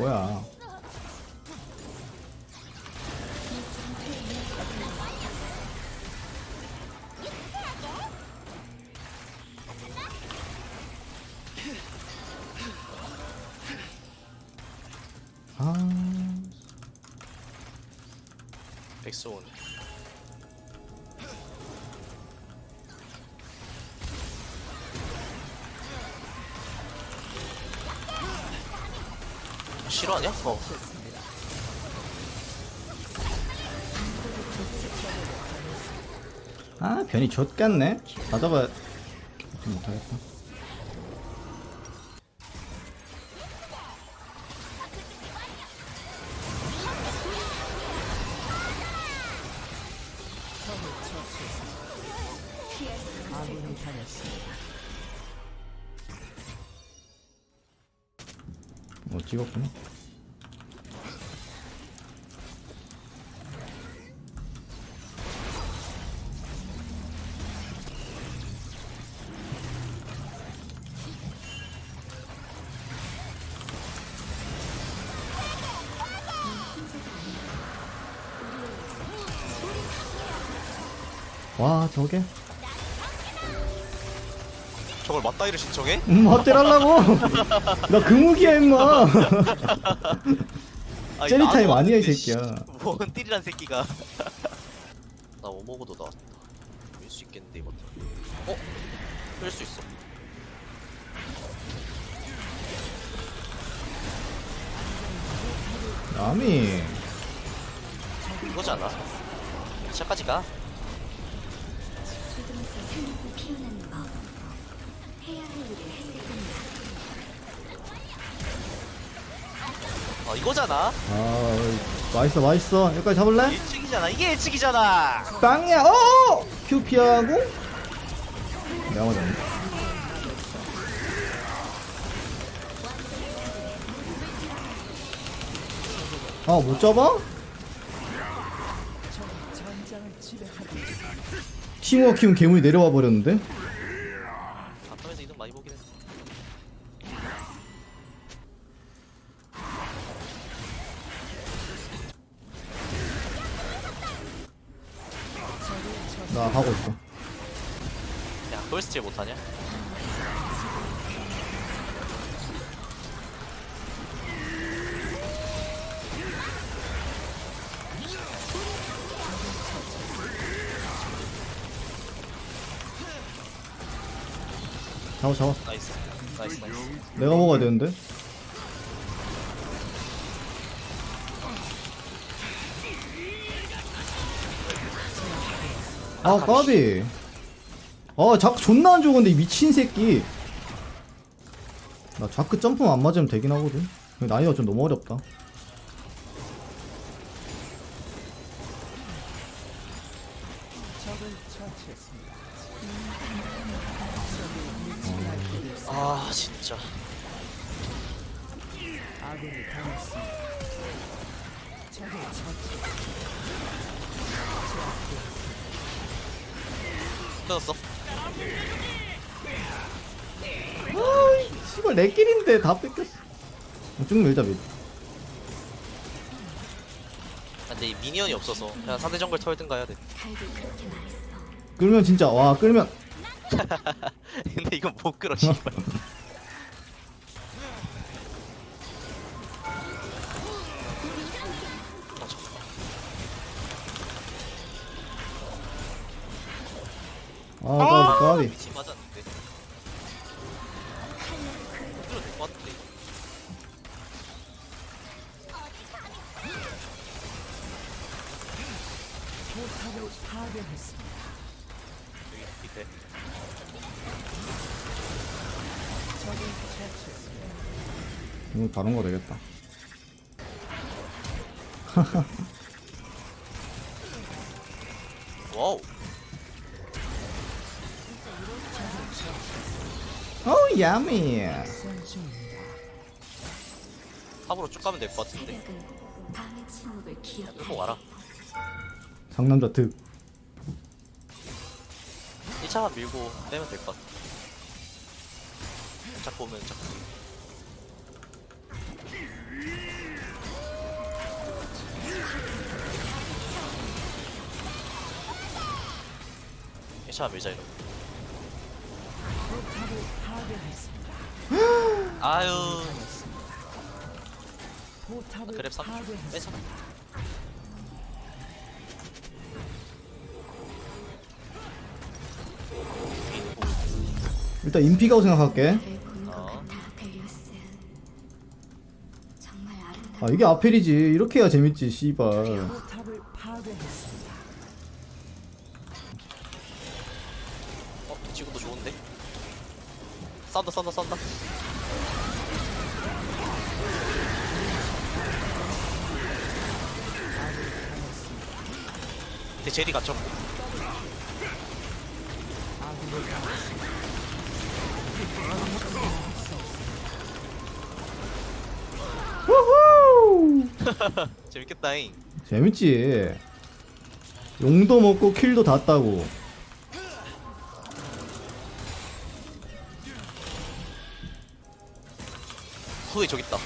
거야. 아, 백소원 싫어하냐? 어 아 변이 좆같네. 받아봐. 좀 못하겠다. 어 찍었구나. 와 저게? 저걸 맞다이를 신청해? 음 어쩌라고? 나 금욱이야 임마. 아니, 젤리 나도 타임 아니야, 이 왔는데, 새끼야. 씨, 뭔 띠리란 새끼가. 나 오모고도 나왔다 밀 수 있겠는데 이것도 어? 끌수 있어. 남이 이거잖아. 2차까지 가. 죽음에서 생명이 피어나는 법. 해야 할 일을 했을 뿐이다. 어 이거잖아 아 맛있어 맛있어 여기까지 잡을래? 1층이잖아 이게 1층이잖아 빵이야 어! 큐 피하고 내가 맞았네 아못 잡아? 팀워크면 괴물이 내려와 버렸는데? 바텀에서 이득 많이 보긴 했어. 나 하고 있어. 야 그걸 스틸 못하냐? 잡아 잡아. 나이스 나이스 나이스. 내가 먹어야 되는데? 아 까비. 아 자크 존나 안 좋은데 이 미친 새끼. 나 자크 점프만 안 맞으면 되긴 하거든. 난이가 좀 너무 어렵다 아 진짜. 끊었어? 아이 씨발 내 길인데 다 뺏겼어. 쭉 밀자 밀 아, 근데 이 미니언이 없어서 그냥 상대 정글 털든가 해야 돼. 끌면 진짜 와 끌면 근데 이건 못 끌어 씨발. 어, 잠깐만. 아! 까비. 까비 미친 맞았는데? 끌어 될것 같은데 이거. 여기 밑에 이거 다른 거 되겠다. 와우. 오 야미 탑으로 쭉 가면 될 것 같은데? 침묵을 기억해. 끌고 와라. 상남자 득 1차만 밀고 빼면 될 것 같아. 자꾸 오면 자꾸. 괜찮아 밀자 이러 아유. 아, 그랩 3초 뺏어. 일단 인피가고 생각할게. 아 이게 아펠이지. 이렇게 해야 재밌지 씨발. 어 지금도 좋은데? 싼다 싼다 싼다. 대 제리 갇혔고 재밌겠다잉 재밌지 용도 먹고 킬도 다 따고 후에 저기 있다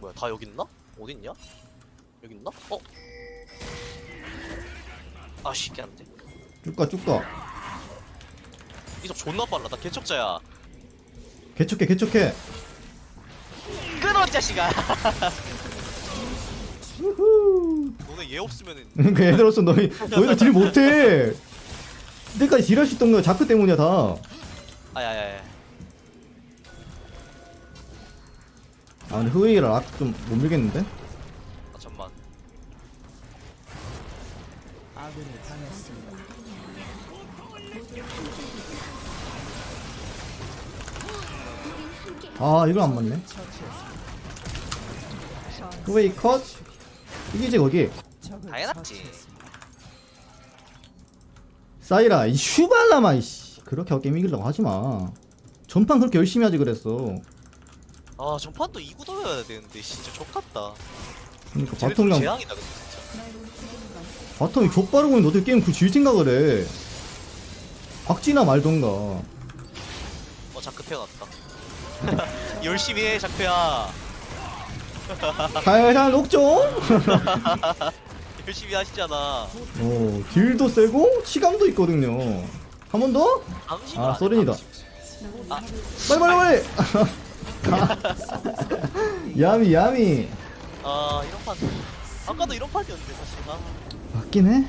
뭐야 다 여기 있나? 어디 있냐? 여기 있나? 어? 아 쉽게 안 돼 쭉가 쭉가 이속 존나 빨라. 나 개척자야. 개척해 개척해. 끊어 이 자식아. 우후. 너네 얘 없으면은. 그 애들로서 너희 너희들 딜 못해. 이때까지 딜할 수 있던 거 자크 때문이야 다. 아야야야. 아 근데 흐웨이를 좀못 밀겠는데? 아 이걸 안 맞네. 흐웨이 컷? 이게 이제 거기. 당연하지. 처치했습니다. 사이라 이 슈발라마 이씨. 그렇게 게임 이기려고 하지마. 전판 그렇게 열심히 하지 그랬어. 아 전판도 2구 돌려야 되는데 진짜 족같다. 그러니까 쟤네 좀 바텀 그냥 재앙이다 근데 진짜. 바텀이 족바르고 있는데 어떻게 게임 그질 생각을 해? 박지나 말던가. 어 자크 태어났다 열심히 해 자크야. 살살 녹죠? 열심히 하시잖아. 어 딜도 세고 치감도 있거든요. 한 번 더? 아 당신. 아, 빨리 빨리 빨리 야미 야미. 아 이런 판. 아까도 이런 판이었는데 사실. 아, 맞긴 해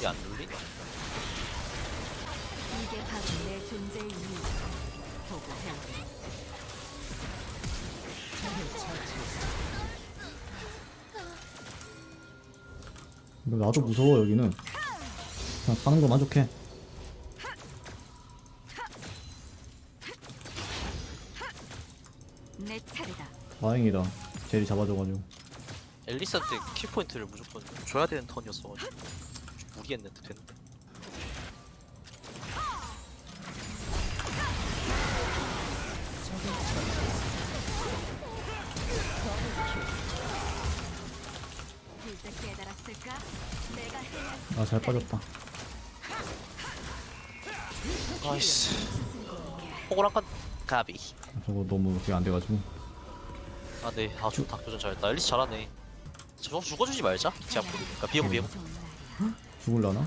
아 소리 안 들리냐 이게 바로 내 존재의 이유 보고 이거 나도 무서워 여기는. 그냥 사는 거 만족해 내 차례다. 다행이다. 제리 잡아줘가지고. 앨리스한테 킬포인트를 무조건 줘야 되는 턴이었어가지고. 좀 무리했는데 됐는데. 이제 깨달았을까? 내가 해야 아 잘 빠졌다. 나이스. 호구랑 간 가비. 저거 너무 그게 안 돼가지고. 아네. 아 좋다. 교전 잘했다. 앨리스 잘하네. 저거 죽어주지 말자. 제압 보니까. 좋은 날이야 죽을라나?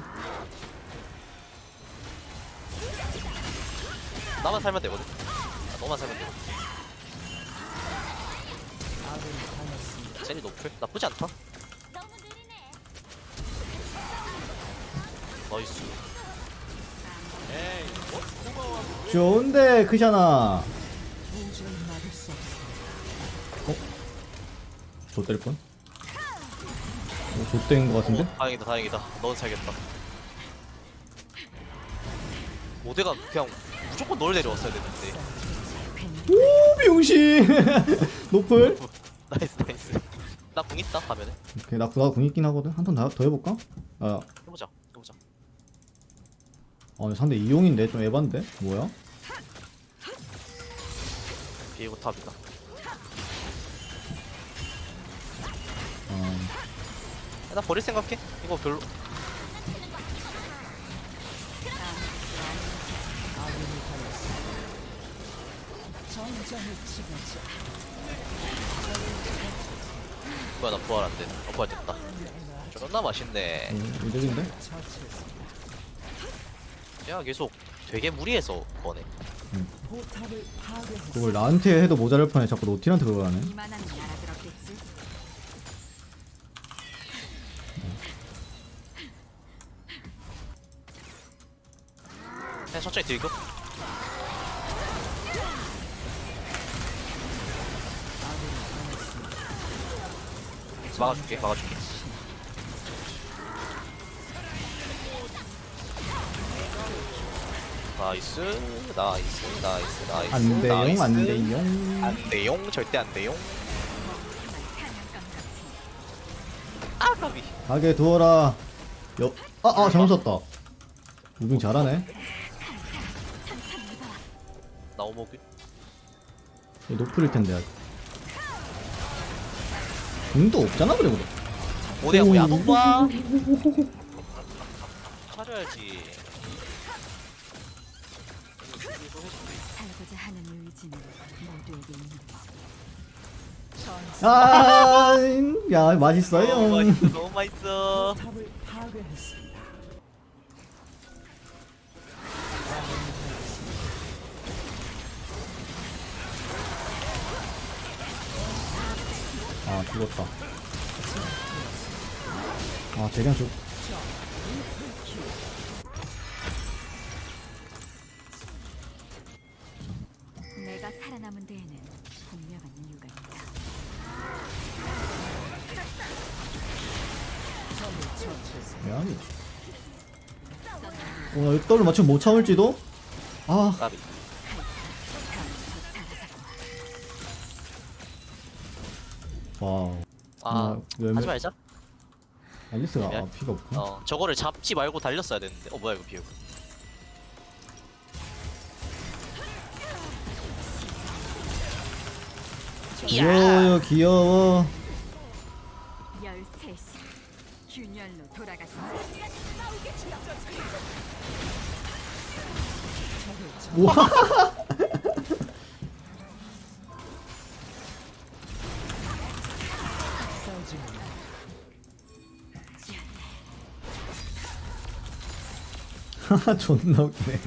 나만 살면 되거든 아, 너만 살면 되거든. 제니 노플 나쁘지 않다 나이스 좋은데 크샤나. 저 때릴 뻔? 어, 좆된 거 같은데? 어, 다행이다 다행이다. 넌 살겠다. 모대가 그냥 무조건 널 데려왔어야 되는데. 오 병신 노플? 나이스 나이스. 나 궁 있다 가면은 오케이 나 구가 궁 있긴 하거든. 한 턴 더 해볼까? 아. 해보자 해보자. 어, 상대 이용인데? 좀 에반데? 뭐야? 비에고 탑이다 나 버릴 생각해? 이거 별로. 뭐야 나 부활 안돼. 어 부활 됐다. 존나 맛있네. 음, 이득인데? 야 계속 되게 무리해서 거네. 포탑을 파괴했습니다. 그걸 나한테 해도 모자랄 판에 자꾸 하네. 이만하면 알아들 천천히 들고. 막아줄게 막아줄게. 나이스 나이스 나이스 나이스 안 돼용 나이스. 안 돼용 안 돼용 절대 안 돼용 아 까비. 가게 두어라. 여... 아! 아 잘못 썼다. 무빙 잘하네 나 오목이 얘 노플일 텐데 아직 궁도 없잖아 그래 그래 뭐야 뭐야 오. 너봐 차려야지 살고자 하는 의지는 모두에게 있는 법. 아, 야 너무 맛있어요 맛있어 너무 맛있어 파괴했습니다. 죽었다 아 재량 죽 내가 살아남은 데에는 분명한 이유가 있다. 미안해 어 떡을 맞추면 못 참을지도? 아 까비 와우. 아 아, 왜- 하지 말자. 알리스가 아. 피가 없구나. 어 저거를 잡지 말고 달렸어야 되는데. 어 뭐야 이거 비우 귀여워요 귀여워. 열셋이 균열로 돌아가시 와 존나 웃기네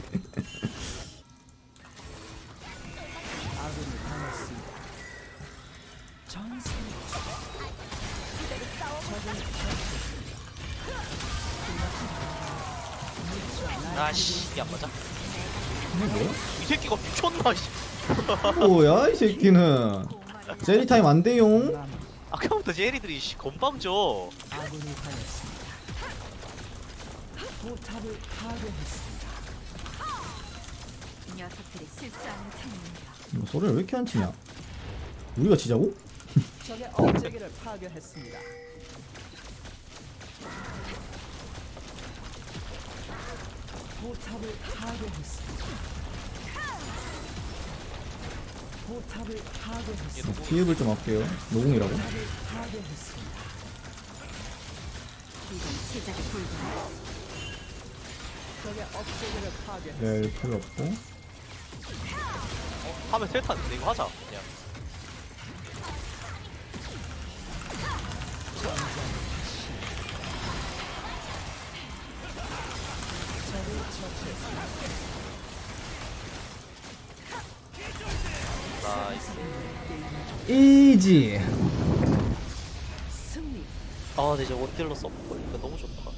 아군이 당했습니다. 전승 아씨 안 맞아 뭐야? 이 새끼가 미쳤나 씨 뭐야 이 새끼는 제리 타임 안 돼용 남 아까부터 제리들이 씨 아군이 당했습니다. 포탑을 파괴했습니다. 녀석들이 실수하는 타이밍이다. 이거 소리를 왜 이렇게 안 치냐 우리가 치자고? 적의 업체계를 파괴했습니다. 포탑을 파괴했습니다. 포탑을 파괴했습니다. 피해를 좀 할게요 노공이라고? 포탑을 파괴했습니다. 이건 시작에 파괴했습니다. 네 필요 없고. 하면 텔타는데 이거 하자 그냥. 나이스. 이지. 아 근데 이제 원딜러스 없고 이거 너무 좋다